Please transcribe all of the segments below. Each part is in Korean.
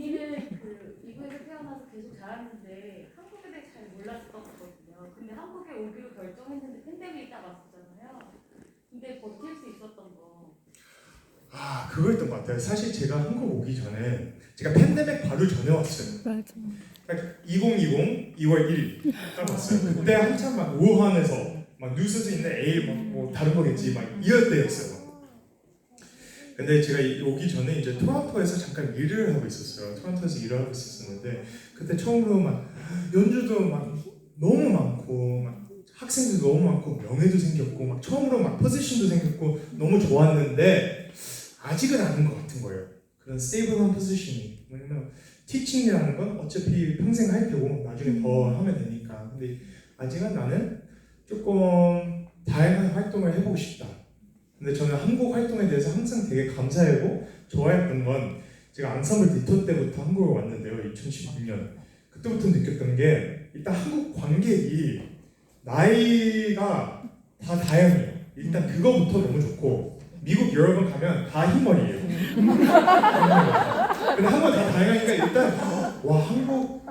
언니는 그 미국에서 태어나서 계속 자랐는데 한국에 대해 잘 몰랐었거든요. 근데 한국에 오기로 결정했는데 팬데믹이 딱 왔었잖아요. 근데 버틸 수 있었던 거. 아 그거였던 것 같아요. 사실 제가 한국 오기 전에 제가 팬데믹 바로 전에 왔어요. 맞아. 그러니까 2020 2월 1일 딱 왔어요. 그때 한참 막 우한에서 막 뉴스에 있는 에이 막뭐 다른 거겠지 막 이럴 때였어요. 근데 제가 이- 오기 전에 이제 토론토에서 잠깐 일을 하고 있었어요. 토론토에서 일을 하고 있었는데 그때 처음으로 막 연주도 막 너무 많고 막 학생도 너무 많고 명예도 생겼고 막 처음으로 막 포지션도 생겼고 너무 좋았는데 아직은 아닌 것 같은 거예요. 그런 스테이블한 포지션이 왜냐면 티칭이라는 건 어차피 평생 할 테고 나중에 더 하면 되니까 근데 아직은 나는 조금 다양한 활동을 해보고 싶다. 근데 저는 한국 활동에 대해서 항상 되게 감사하고 좋아했던 건 제가 앙상블 디토 때부터 한국에 왔는데요. 2016년 그때부터 느꼈던 게 일단 한국 관객이 나이가 다 다양해요. 일단 그거부터 너무 좋고 미국 번 가면 다 흰머리예요. 근데 한국 다 다양하니까 일단 와 한국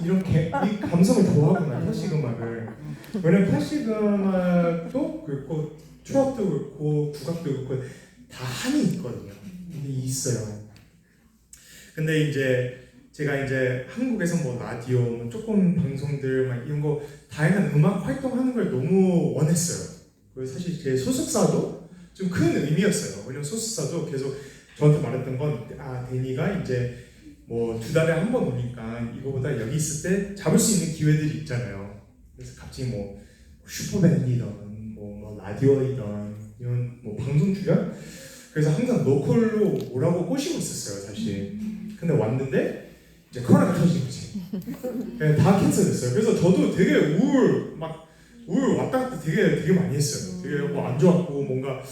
이 이렇게 이 감성을 좋아하구나 클래식 음악을. 왜냐면 클래식 음악도 그렇고 추억도 그렇고 국악도 그렇고 다 한이 있거든요. 근데 있어요. 근데 이제 제가 이제 한국에서 뭐 라디오 뭐 조금 방송들 막 이런 거 다양한 음악 활동하는 걸 너무 원했어요. 그리고 사실 제 소속사도 좀 큰 의미였어요. 왜냐면 소속사도 계속 저한테 말했던 건 아 데니가 이제 뭐 두 달에 한 번 오니까 이거보다 여기 있을 때 잡을 수 있는 기회들이 있잖아요. 그래서 갑자기 뭐 슈퍼밴드이던 뭐, 뭐 라디오이던 이런 뭐 방송 출연 그래서 항상 로컬로 오라고 꼬시고 있었어요 사실. 근데 왔는데 이제 코로나가 터진 거지. 그냥 다 캔슬했어요. 그래서 저도 되게 우울 막 우울 왔다 갔다 되게 되게 많이 했어요. 되게 뭐 안 좋았고 뭔가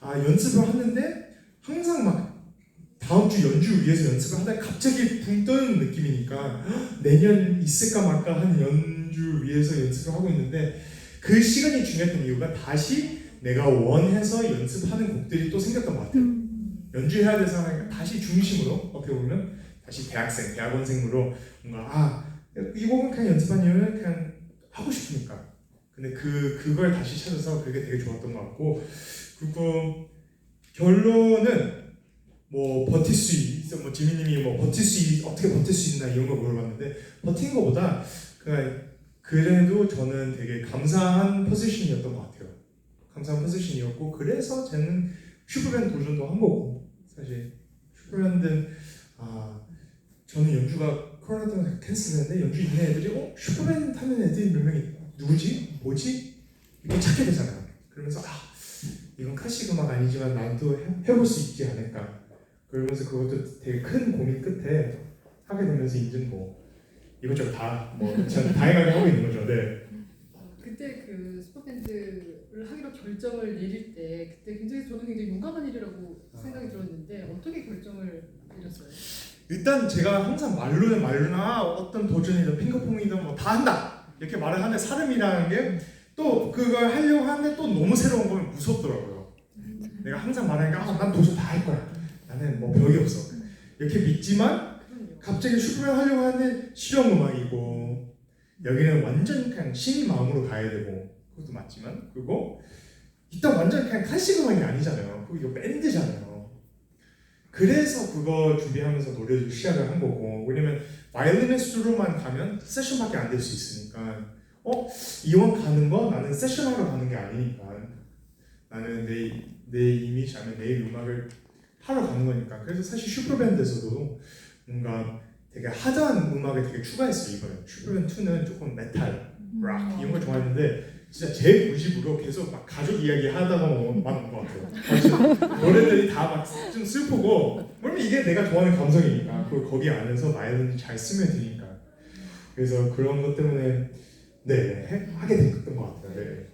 아 연습을 하는데 항상 막 다음 주 연주 위해서 연습을 하다가 갑자기 붕 뜨는 느낌이니까 헉, 내년 있을까 말까 하는 연주 위해서 연습을 하고 있는데 그 시간이 중요했던 이유가 다시 내가 원해서 연습하는 곡들이 또 생겼던 것 같아요. 연주해야 될 상황이니까 다시 중심으로 어떻게 보면 다시 대학생, 대학원생으로 뭔가 아 이 곡은 그냥 이유는 그냥 하고 싶으니까. 근데 그 그걸 다시 찾아서 그게 되게 좋았던 것 같고 그리고 결론은 뭐 버틸 수 있어 뭐 지민님이 뭐 버틸 수 있, 어떻게 버틸 수 있나 이런 거 물어봤는데 버틴 거보다 그 그래도 저는 되게 감사한 포지션이었던 것 같아요. 감사한 포지션이었고 그래서 저는 슈퍼밴드 도전도 한 거고 사실 슈퍼밴드 아 저는 연주가 코로나 때문에 캔슬했는데 연주 있는 애들이 어 슈퍼밴드 타는 애들이 몇 명이 누구지 뭐지 이거 찾게 되잖아요. 그러면서 아 이건 클래식 음악 아니지만 나도 해, 해볼 수 있지 않을까. 그러면서 그것도 되게 큰 고민 끝에 하게 되면서 이제 뭐 이것저것 다뭐 다양하게 하고 있는 거죠. 네. 그때 그 슈퍼밴드를 하기로 결정을 내릴 때 그때 굉장히 저는 굉장히 용감한 일이라고 생각이 들었는데 어떻게 결정을 내렸어요? 일단 제가 항상 말로는 말로나 어떤 도전이든 핑거퐁이든 뭐 다 한다 이렇게 말을 하는데 사람이라는 게 또 그걸 하려고 하는데 또 너무 새로운 거면 무섭더라고요. 내가 항상 말하니까 아, 난 도전 다 할 거야. 나는 뭐 벽이 없어. 이렇게 믿지만. 갑자기 슈퍼맨 하려고 하는데 실용 음악이고 여기는 완전 그냥 신인 마음으로 가야 되고 그것도 맞지만 그리고 일단 완전 그냥 클래식 음악이 아니잖아요. 그리고 이거 밴드잖아요. 그래서 그거 준비하면서 노래를 시작을 한 거고 왜냐면 바이올리니스트로만 가면 세션밖에 안 될 수 있으니까 어 이왕 가는 거 나는 세션하러 가는 게 아니니까 나는 내 내 이미지 아니면 내 음악을 하러 가는 거니까. 그래서 사실 슈퍼밴드에서도 뭔가 되게 하드한 음악을 되게 추가했어요 이번에. 슈퍼밴드 2는 조금 메탈, 락 이런 걸 좋아했는데 진짜 제 고집으로 계속 막 가족 이야기 하다가 막것 같아요. 사실 노래들이 다 막 좀 슬프고 왜냐면 이게 내가 좋아하는 감성이니까 그리고 거기 안에서 마이너는 잘 쓰면 되니까. 그래서 그런 것 때문에 네 해- 하게 됐던 것 같아요. 네.